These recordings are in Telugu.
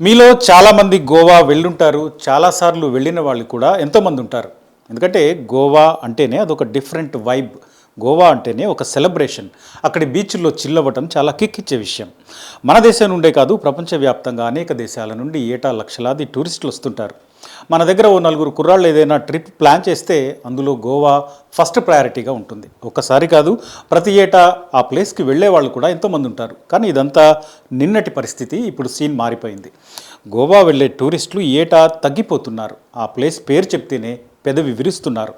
మీలో చాలామంది గోవా వెళ్ళుంటారు. చాలాసార్లు వెళ్ళిన వాళ్ళు కూడా ఎంతోమంది ఉంటారు. ఎందుకంటే గోవా అంటేనే అదొక డిఫరెంట్ వైబ్. గోవా అంటేనే ఒక సెలబ్రేషన్. అక్కడి బీచ్ల్లో చిల్లవ్వటం చాలా కిక్కిచ్చే విషయం. మన దేశం నుండే కాదు ప్రపంచవ్యాప్తంగా అనేక దేశాల నుండి ఏటా లక్షలాది టూరిస్టులు వస్తుంటారు. మన దగ్గర ఓ నలుగురు కుర్రాళ్ళు ఏదైనా ట్రిప్ ప్లాన్ చేస్తే అందులో గోవా ఫస్ట్ ప్రయారిటీగా ఉంటుంది. ఒక్కసారి కాదు ప్రతి ఏటా ఆ ప్లేస్కి వెళ్ళే వాళ్ళు కూడా ఎంతోమంది ఉంటారు. కానీ ఇదంతా నిన్నటి పరిస్థితి ఇప్పుడు సీన్ మారిపోయింది. గోవా వెళ్ళే టూరిస్టులు ఏటా తగ్గిపోతున్నారు. ఆ ప్లేస్ పేరు చెప్తేనే పెదవి విరుస్తున్నారు.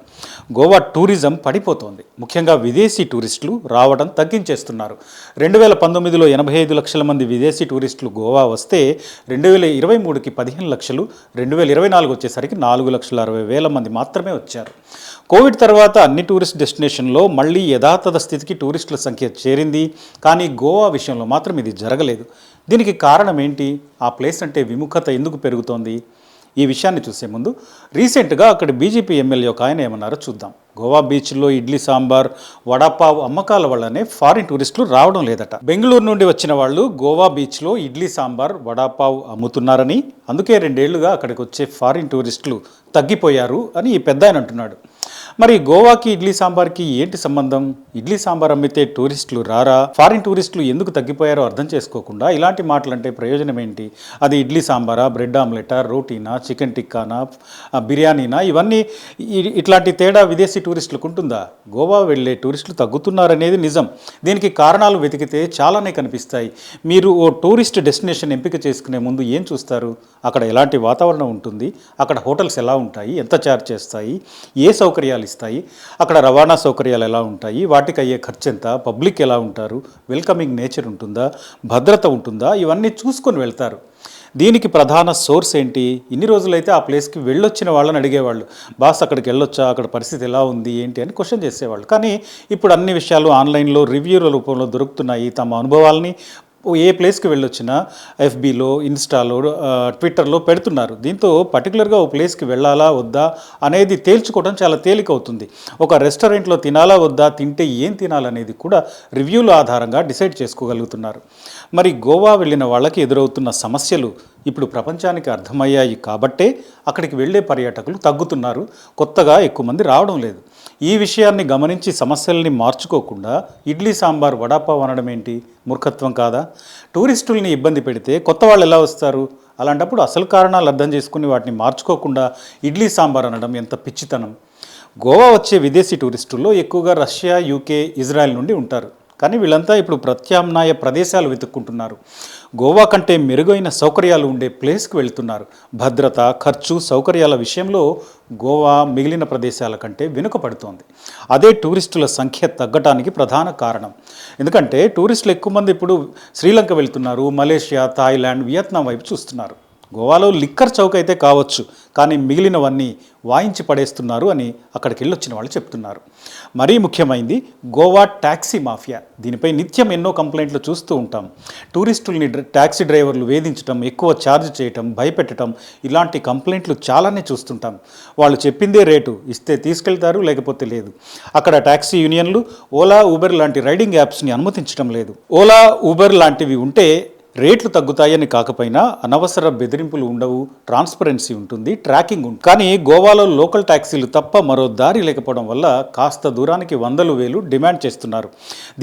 గోవా టూరిజం పడిపోతోంది. ముఖ్యంగా విదేశీ టూరిస్టులు రావడం తగ్గించేస్తున్నారు. రెండు వేల పంతొమ్మిదిలో ఎనభై ఐదు లక్షల మంది విదేశీ టూరిస్టులు గోవా వస్తే రెండు వేల ఇరవై మూడుకి పదిహేను లక్షలు రెండు వేల ఇరవై నాలుగు వచ్చేసరికి నాలుగు లక్షల అరవై వేల మంది మాత్రమే వచ్చారు. కోవిడ్ తర్వాత అన్ని టూరిస్ట్ డెస్టినేషన్లో మళ్ళీ యథాతథ స్థితికి టూరిస్టుల సంఖ్య చేరింది. కానీ గోవా విషయంలో మాత్రం ఇది జరగలేదు. దీనికి కారణం ఏంటి? ఆ ప్లేస్ అంటే విముఖత ఎందుకు పెరుగుతోంది? ఈ విషయాన్ని చూసే ముందు రీసెంట్గా అక్కడ బీజేపీ ఎమ్మెల్యే ఒక ఆయన ఏమన్నారో చూద్దాం. గోవా బీచ్లో ఇడ్లీ సాంబార్ వడాపావ్ అమ్మకాల వల్లనే ఫారిన్ టూరిస్టులు రావడం లేదట. బెంగళూరు నుండి వచ్చిన వాళ్ళు గోవా బీచ్లో ఇడ్లీ సాంబార్ వడాపావ్ అమ్ముతున్నారని అందుకే రెండేళ్ళుగా అక్కడికి వచ్చే ఫారిన్ టూరిస్టులు తగ్గిపోయారు అని ఈ పెద్ద ఆయన అంటున్నాడు. మరి గోవాకి ఇడ్లీ సాంబార్కి ఏంటి సంబంధం? ఇడ్లీ సాంబార్ అమ్మితే టూరిస్టులు రారా? ఫారిన్ టూరిస్టులు ఎందుకు తగ్గిపోయారో అర్థం చేసుకోకుండా ఇలాంటి మాటలంటే ప్రయోజనం ఏంటి? అది ఇడ్లీ సాంబారా బ్రెడ్ ఆమ్లెటా రోటీనా చికెన్ టిక్కానా బిర్యానీనా? ఇవన్నీ ఇట్లాంటి తేడా విదేశీ టూరిస్టులకు ఉంటుందా? గోవా వెళ్ళే టూరిస్టులు తగ్గుతున్నారనేది నిజం. దీనికి కారణాలు వెతికితే చాలానే కనిపిస్తాయి. మీరు ఓ టూరిస్ట్ డెస్టినేషన్ ఎంపిక చేసుకునే ముందు ఏం చూస్తారు? అక్కడ ఎలాంటి వాతావరణం ఉంటుంది? అక్కడ హోటల్స్ ఎలా ఉంటాయి? ఎంత ఛార్జ్ చేస్తాయి? ఏ సౌకర్యాలు ఇస్తాయి. అక్కడ రవాణా సౌకర్యాలు ఎలా ఉంటాయి? వాటికి అయ్యే ఖర్చు ఎంత? పబ్లిక్ ఎలా ఉంటారు? వెల్కమింగ్ నేచర్ ఉంటుందా? భద్రత ఉంటుందా? ఇవన్నీ చూసుకొని వెళ్తారు. దీనికి ప్రధాన సోర్స్ ఏంటి? ఇన్ని రోజులైతే ఆ ప్లేస్కి వెళ్ళొచ్చిన వాళ్ళని అడిగేవాళ్ళు బాస్ అక్కడికి వెళ్ళొచ్చా? అక్కడ పరిస్థితి ఎలా ఉంది? ఏంటి? అని క్వశ్చన్ చేసేవాళ్ళు. కానీ ఇప్పుడు అన్ని విషయాలు ఆన్లైన్లో రివ్యూల రూపంలో దొరుకుతున్నాయి. తమ అనుభవాల్ని ఏ ప్లేస్కి వెళ్ళొచ్చినా ఎఫ్బీలో ఇన్స్టాలో ట్విట్టర్లో పెడుతున్నారు. దీంతో పర్టికులర్గా ఓ ప్లేస్కి వెళ్ళాలా వద్దా అనేది తేల్చుకోవడం చాలా తేలిక అవుతుంది ఒక రెస్టారెంట్లో తినాలా వద్దా తింటే ఏం తినాలనేది కూడా రివ్యూల ఆధారంగా డిసైడ్ చేసుకోగలుగుతున్నారు. మరి గోవా వెళ్ళిన వాళ్ళకి ఎదురవుతున్న సమస్యలు ఇప్పుడు ప్రపంచానికి అర్థమయ్యాయి కాబట్టే అక్కడికి వెళ్ళే పర్యాటకులు తగ్గుతున్నారు. కొత్తగా ఎక్కువ మంది రావడం లేదు. ఈ విషయాన్ని గమనించి సమస్యల్ని మార్చుకోకుండా ఇడ్లీ సాంబార్ వడాపావ్ అనడం ఏంటి? మూర్ఖత్వం కాదా? టూరిస్టుల్ని ఇబ్బంది పెడితే కొత్త వాళ్ళు ఎలా వస్తారు? అలాంటప్పుడు అసలు కారణాలు అర్థం చేసుకుని వాటిని మార్చుకోకుండా ఇడ్లీ సాంబార్ అనడం ఎంత పిచ్చితనం? గోవా వచ్చే విదేశీ టూరిస్టుల్లో ఎక్కువగా రష్యా యూకే ఇజ్రాయెల్ నుండి ఉంటారు. కానీ వీళ్ళంతా ఇప్పుడు ప్రత్యామ్నాయ ప్రదేశాలు వెతుక్కుంటున్నారు. గోవా కంటే మెరుగైన సౌకర్యాలు ఉండే ప్లేస్కి వెళ్తున్నారు. భద్రత ఖర్చు సౌకర్యాల విషయంలో గోవా మిగిలిన ప్రదేశాల కంటే వెనుకపడుతోంది అదే టూరిస్టుల సంఖ్య తగ్గటానికి ప్రధాన కారణం. ఎందుకంటే టూరిస్టులు ఎక్కువ మంది ఇప్పుడు శ్రీలంక వెళ్తున్నారు మలేషియా థాయిలాండ్ వియత్నాం వైపు చూస్తున్నారు. గోవాలో లిక్కర్ చౌక్ అయితే కావచ్చు కానీ మిగిలినవన్నీ వాయించి పడేస్తున్నారు అని అక్కడికి వెళ్ళొచ్చిన వాళ్ళు చెప్తున్నారు. మరీ ముఖ్యమైంది గోవా ట్యాక్సీ మాఫియా. దీనిపై నిత్యం ఎన్నో కంప్లైంట్లు చూస్తూ ఉంటాం. టూరిస్టుల్ని ట్యాక్సీ డ్రైవర్లు వేధించడం ఎక్కువ ఛార్జ్ చేయటం భయపెట్టడం ఇలాంటి కంప్లైంట్లు చాలానే చూస్తుంటాం. వాళ్ళు చెప్పిందే రేటు ఇస్తే తీసుకెళ్తారు లేకపోతే లేదు. అక్కడ ట్యాక్సీ యూనియన్లు ఓలా ఊబర్ లాంటి రైడింగ్ యాప్స్ని అనుమతించడం లేదు. ఓలా ఊబర్ లాంటివి ఉంటే రేట్లు తగ్గుతాయని కాకపోయినా అనవసర బెదిరింపులు ఉండవు ట్రాన్స్పరెన్సీ ఉంటుంది ట్రాకింగ్ ఉంటుంది కానీ గోవాలో లోకల్ ట్యాక్సీలు తప్ప మరో దారి లేకపోవడం వల్ల కాస్త దూరానికి వందలు వేలు డిమాండ్ చేస్తున్నారు.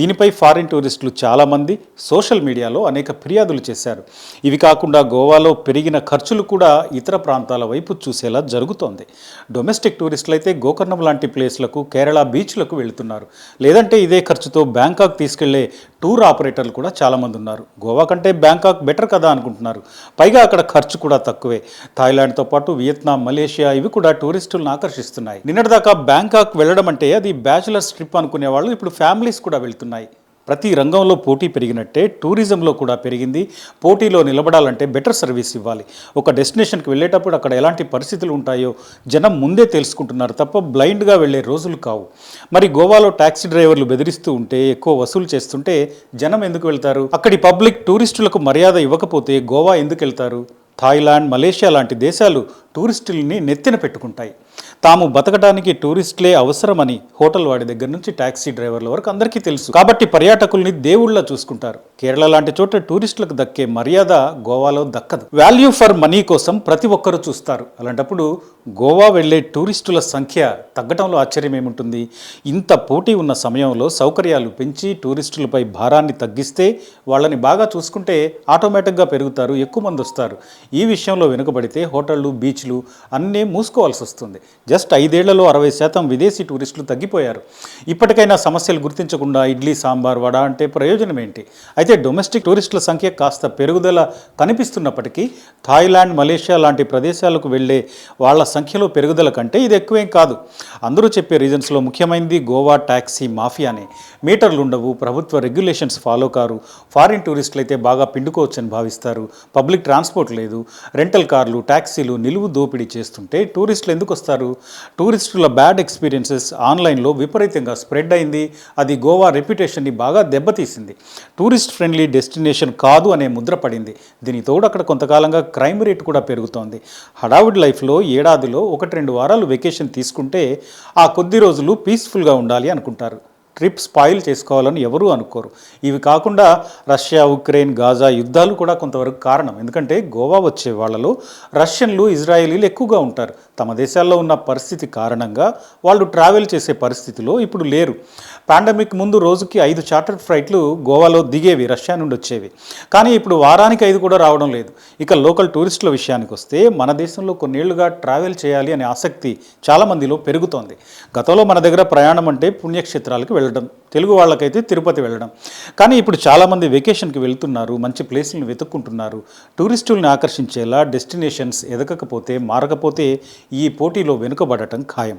దీనిపై ఫారిన్ టూరిస్టులు చాలామంది సోషల్ మీడియాలో అనేక ఫిర్యాదులు చేశారు. ఇవి కాకుండా గోవాలో పెరిగిన ఖర్చులు కూడా ఇతర ప్రాంతాల వైపు చూసేలా జరుగుతోంది. డొమెస్టిక్ టూరిస్టులు అయితే గోకర్ణం లాంటి ప్లేస్లకు కేరళ బీచ్లకు వెళుతున్నారు. లేదంటే ఇదే ఖర్చుతో బ్యాంకాక్ తీసుకెళ్ళే టూర్ ఆపరేటర్లు కూడా చాలామంది ఉన్నారు. గోవా కంటే బ్యాంకాక్ బెటర్ కదా అనుకుంటున్నారు. పైగా అక్కడ ఖర్చు కూడా తక్కువే. థాయిలాండ్తో పాటు వియత్నాం మలేషియా ఇవి కూడా టూరిస్టులను ఆకర్షిస్తున్నాయి. నిన్నటిదాకా బ్యాంకాక్ వెళ్ళడం అంటే అది బ్యాచులర్స్ ట్రిప్ అనుకునే వాళ్ళు ఇప్పుడు ఫ్యామిలీస్ కూడా వెళ్తున్నాయి. ప్రతి రంగంలో పోటీ పెరిగినట్టే టూరిజంలో కూడా పెరిగింది. పోటీలో నిలబడాలంటే బెటర్ సర్వీస్ ఇవ్వాలి. ఒక డెస్టినేషన్కి వెళ్ళేటప్పుడు అక్కడ ఎలాంటి పరిస్థితులు ఉంటాయో జనం ముందే తెలుసుకుంటున్నారు తప్ప బ్లైండ్గా వెళ్ళే రోజులు కావు. మరి గోవాలో ట్యాక్సీ డ్రైవర్లు బెదిరిస్తూ ఉంటే ఎక్కువ వసూలు చేస్తుంటే జనం ఎందుకు వెళ్తారు? అక్కడి పబ్లిక్ టూరిస్టులకు మర్యాద ఇవ్వకపోతే గోవా ఎందుకు వెళ్తారు? థాయిలాండ్ మలేషియా లాంటి దేశాలు టూరిస్టుల్ని నెత్తిన పెట్టుకుంటాయి. తాము బతకడానికి టూరిస్టులే అవసరమని హోటల్ వాడి దగ్గర నుంచి టాక్సీ డ్రైవర్ల వరకు అందరికీ తెలుసు. కాబట్టి పర్యాటకుల్ని దేవుళ్ళ చూసుకుంటారు. కేరళ లాంటి చోట టూరిస్టులకు దక్కే మర్యాద గోవాలో దక్కదు. వాల్యూ ఫర్ మనీ కోసం ప్రతి ఒక్కరూ చూస్తారు. అలాంటప్పుడు గోవా వెళ్ళే టూరిస్టుల సంఖ్య తగ్గటంలో ఆశ్చర్యం ఏముంటుంది? ఇంత పోటీ ఉన్న సమయంలో సౌకర్యాలు పెంచి టూరిస్టులపై భారాన్ని తగ్గిస్తే వాళ్ళని బాగా చూసుకుంటే ఆటోమేటిక్గా పెరుగుతారు ఎక్కువ మంది వస్తారు. ఈ విషయంలో వెనుకబడితే హోటళ్ళు బీచ్లు అన్నీ మూసుకోవాల్సి వస్తుంది. జస్ట్ ఐదేళ్ళలో అరవై శాతం విదేశీ టూరిస్టులు తగ్గిపోయారు. ఇప్పటికైనా సమస్యలు గుర్తించకుండా ఇడ్లీ సాంబార్ వడ అంటే ప్రయోజనం ఏంటి? అయితే డొమెస్టిక్ టూరిస్టుల సంఖ్య కాస్త పెరుగుదల కనిపిస్తున్నప్పటికీ థాయిలాండ్ మలేషియా లాంటి ప్రదేశాలకు వెళ్ళే వాళ్ళ సంఖ్యలో పెరుగుదల కంటే ఇది ఎక్కువేం కాదు. అందరూ చెప్పే రీజన్స్లో ముఖ్యమైనది గోవా ట్యాక్సీ మాఫియానే. మీటర్లు ఉండవు ప్రభుత్వ రెగ్యులేషన్స్ ఫాలో కారు ఫారిన్ టూరిస్టులు అయితే బాగా పిండుకోవచ్చని భావిస్తారు. పబ్లిక్ ట్రాన్స్పోర్ట్ లేదు రెంటల్ కార్లు ట్యాక్సీలు నిలువు దోపిడీ చేస్తుంటే టూరిస్టులు ఎందుకు వస్తారు టూరిస్టుల బ్యాడ్ ఎక్స్పీరియన్సెస్ ఆన్లైన్లో విపరీతంగా స్ప్రెడ్ అయింది. అది గోవా రెప్యుటేషన్ని బాగా దెబ్బతీసింది. టూరిస్ట్ ఫ్రెండ్లీ డెస్టినేషన్ కాదు అనే ముద్ర పడింది. దీని తోడు అక్కడ కొంతకాలంగా క్రైమ్ రేట్ కూడా పెరుగుతోంది. హడావుడ్ లైఫ్లో ఏడాదిలో ఒకటి రెండు వారాలు వెకేషన్ తీసుకుంటే ఆ కొద్ది రోజులు పీస్ఫుల్గా ఉండాలి అనుకుంటారు. ట్రిప్ స్పాయిల్ చేసుకోవాలని ఎవరూ అనుకోరు. ఇవి కాకుండా రష్యా ఉక్రెయిన్ గాజా యుద్ధాలు కూడా కొంతవరకు కారణం. ఎందుకంటే గోవా వచ్చే వాళ్ళలో రష్యన్లు ఇజ్రాయేలీలు ఎక్కువగా ఉంటారు. తమ దేశాల్లో ఉన్న పరిస్థితి కారణంగా వాళ్ళు ట్రావెల్ చేసే పరిస్థితిలో ఇప్పుడు లేరు. పాండమిక్ ముందు రోజుకి ఐదు చార్టర్ ఫ్లైట్లు గోవాలో దిగేవి రష్యా నుండి వచ్చేవి. కానీ ఇప్పుడు వారానికి ఐదు కూడా రావడం లేదు. ఇక లోకల్ టూరిస్టుల విషయానికి వస్తే మన దేశంలో కొన్నేళ్ళుగా ట్రావెల్ చేయాలి అనే ఆసక్తి చాలామందిలో పెరుగుతోంది. గతంలో మన దగ్గర ప్రయాణం అంటే పుణ్యక్షేత్రాలకు వెళ్ళడం తెలుగు వాళ్ళకైతే తిరుపతి వెళ్ళడం. కానీ ఇప్పుడు చాలామంది వెకేషన్కి వెళ్తున్నారు మంచి ప్లేసులను వెతుక్కుంటున్నారు. టూరిస్టుల్ని ఆకర్షించేలా డెస్టినేషన్స్ ఎదగకపోతే మారకపోతే ఈ పోటీలో వెనుకబడటం ఖాయం.